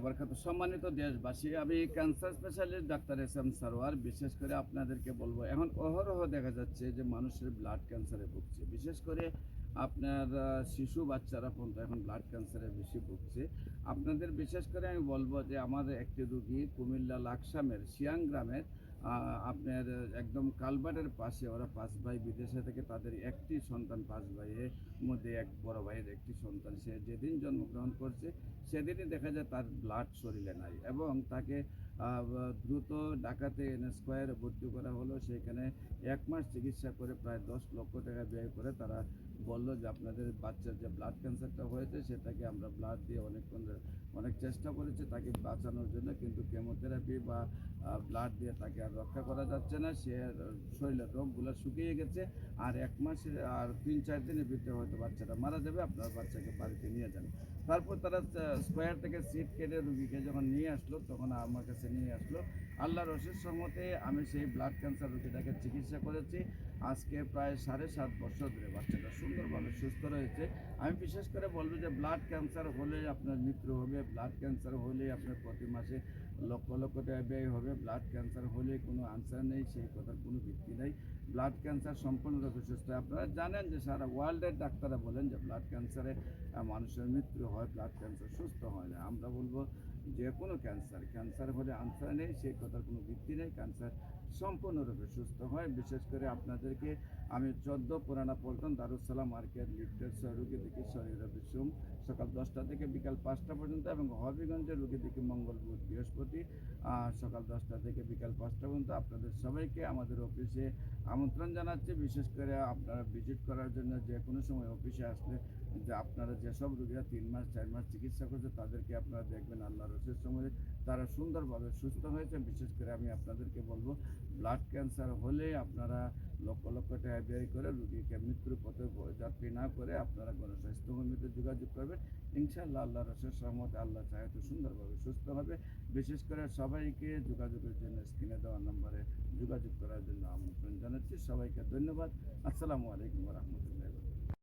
রহমতুল্লাহ সম্মানিত দেশবাসী, আমি cancer specialist doctor S M Sarwar. বিশেষ করে আপনাদেরকে বলব, এখন অহরহ দেখা যাচ্ছে যে মানুষের ব্লাড ক্যান্সারে ভুগছে। বিশেষ করে আপনার শিশু বাচ্চারা পর্যন্ত এখন ব্লাড ক্যান্সারে বেশি ভুগছে। আপনাদের বিশেষ করে আমি বলব যে, আমাদের একটি রুগী কুমিল্লা লাকসামের সিয়াং গ্রামের আপনার একদম কালবারের পাশে, ওরা পাঁচ ভাই বিদেশে থেকে তাদের একটি সন্তান, পাঁচ ভাইয়ের মধ্যে এক বড় ভাইয়ের একটি সন্তান। সে যেদিন জন্মগ্রহণ করছে, সেদিনই দেখা যায় তার ব্লাড শরীরে নাই এবং তাকে দ্রুত ডাকাতে এন স্কোয়ারে ভর্তি করা হলো। সেখানে এক মাস চিকিৎসা করে প্রায় দশ লক্ষ টাকা ব্যয় করে তারা বলল যে আপনাদের বাচ্চার যে ব্লাড ক্যান্সারটা হয়েছে, সেটাকে আমরা ব্লাড দিয়ে অনেকক্ষণ অনেক চেষ্টা করেছি তাকে বাঁচানোর জন্য, কিন্তু কেমোথেরাপি বা ব্লাড দিয়ে তাকে আর রক্ষা করা যাচ্ছে না। সে শরীরের রোগগুলো শুকিয়ে গেছে। আর এক মাসের, আর তিন চার দিনের ভিতরে হয়তো বাচ্চাটা মারা যাবে। আপনার বাচ্চাকে বাড়িতে নিয়ে যান। তারপর তারা স্কোয়ার থেকে সিট কেটে রুগীকে যখন নিয়ে আসলো, তখন আমার কাছে নিয়ে আসলো। আল্লাহ রশিদ সঙ্গতে আমি সেই ব্লাড ক্যান্সার রোগীটাকে চিকিৎসা করেছি। আজকে প্রায় সাড়ে সাত বছর ধরে বাচ্চাটা সুন্দরভাবে সুস্থ রয়েছে। আমি বিশেষ করে বলব যে ব্লাড ক্যান্সার হলে আপনার মৃত্যু হবে ব্লাড ক্যান্সার হলে আপনার প্রতি মাসে লক্ষ লক্ষ টাকা ব্যয় হবে ব্লাড ক্যান্সার হলে কোনো আনসার নেই, সেই কথার কোনো ভিত্তি নেই। ব্লাড ক্যান্সার সম্পূর্ণরূপে সুস্থ। আপনারা জানেন যে সারা ওয়ার্ল্ডের ডাক্তাররা বলেন যে ব্লাড ক্যান্সারে মানুষের মৃত্যু হয় ব্লাড ক্যান্সার সুস্থ হয় না। আমরা বলব যে কোনো ক্যান্সার ক্যান্সার হলে আনসার নেই, সেই কথার কোনো ভিত্তি নেই। ক্যান্সার সম্পূর্ণরূপে সুস্থ হয়। বিশেষ করে আপনাদেরকে আমি চোদ্দ পুরানা পল্টন দারুসালাম মার্কেট লিফটেড রুগী দেখি শরীর বিশ্বম সকাল দশটা থেকে বিকাল পাঁচটা পর্যন্ত এবং হবিগঞ্জের রুগী দেখি মঙ্গল বুধ বৃহস্পতি সকাল দশটা থেকে বিকাল পাঁচটা পর্যন্ত আপনাদের সবাইকে আমাদের অফিসে আমন্ত্রণ জানাচ্ছি। বিশেষ করে আপনারা ভিজিট করার জন্য যে কোনো সময় অফিসে আসলে যে আপনারা যেসব রুগীরা তিন মাস, চার মাস চিকিৎসা করছে তাদেরকে আপনারা দেখবেন আল্লাহ রসের সময় তারা সুন্দরভাবে সুস্থ হয়েছে। বিশেষ করে আমি আপনাদেরকে বলব ব্লাড ক্যান্সার হলে আপনারা লক্ষ লক্ষ টাকা ব্যয় করে রুগীকে মৃত্যুর পথে যাত্রী না করে আপনারা গণস্বাস্থ্য কর্মীতে যোগাযোগ করবেন। ইনশাল্লাহ আল্লাহ রসের সহমতে আল্লাহ চাহে তো সুন্দরভাবে সুস্থ হবে। বিশেষ করে সবাইকে যোগাযোগের জন্য স্ক্রিনে দেওয়া নম্বরে যোগাযোগ করার জন্য আমন্ত্রণ জানাচ্ছি। সবাইকে ধন্যবাদ। আসসালামু আলাইকুম রহমতুল্লাহ।